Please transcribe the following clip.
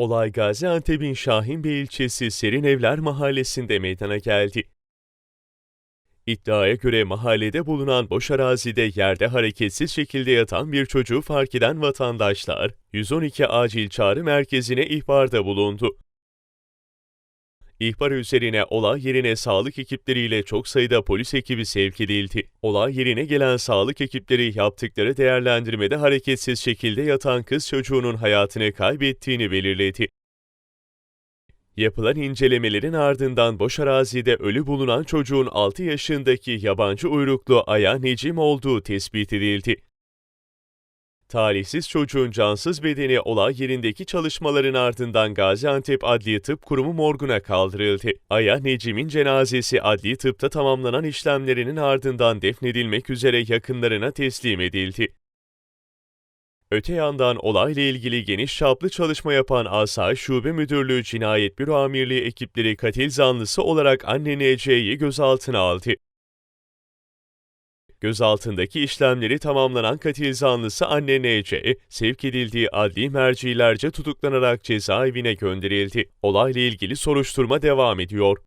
Olay Gaziantep'in Şahinbey ilçesi Serinevler mahallesinde meydana geldi. İddiaya göre mahallede bulunan boş arazide yerde hareketsiz şekilde yatan bir çocuğu fark eden vatandaşlar, 112 acil çağrı merkezine ihbarda bulundu. İhbar üzerine olay yerine sağlık ekipleriyle çok sayıda polis ekibi sevk edildi. Olay yerine gelen sağlık ekipleri yaptıkları değerlendirmede hareketsiz şekilde yatan kız çocuğunun hayatını kaybettiğini belirledi. Yapılan incelemelerin ardından boş arazide ölü bulunan çocuğun 6 yaşındaki yabancı uyruklu Aya Necim olduğu tespit edildi. Talihsiz çocuğun cansız bedeni olay yerindeki çalışmaların ardından Gaziantep Adli Tıp Kurumu morguna kaldırıldı. Aya Necim'in cenazesi adli tıpta tamamlanan işlemlerinin ardından defnedilmek üzere yakınlarına teslim edildi. Öte yandan olayla ilgili geniş çaplı çalışma yapan Asayiş Şube Müdürlüğü Cinayet Büro Amirliği ekipleri katil zanlısı olarak anne NC'yi gözaltına aldı. Gözaltındaki işlemleri tamamlanan katil zanlısı anne NC, sevk edildiği adli mercilerce tutuklanarak cezaevine gönderildi. Olayla ilgili soruşturma devam ediyor.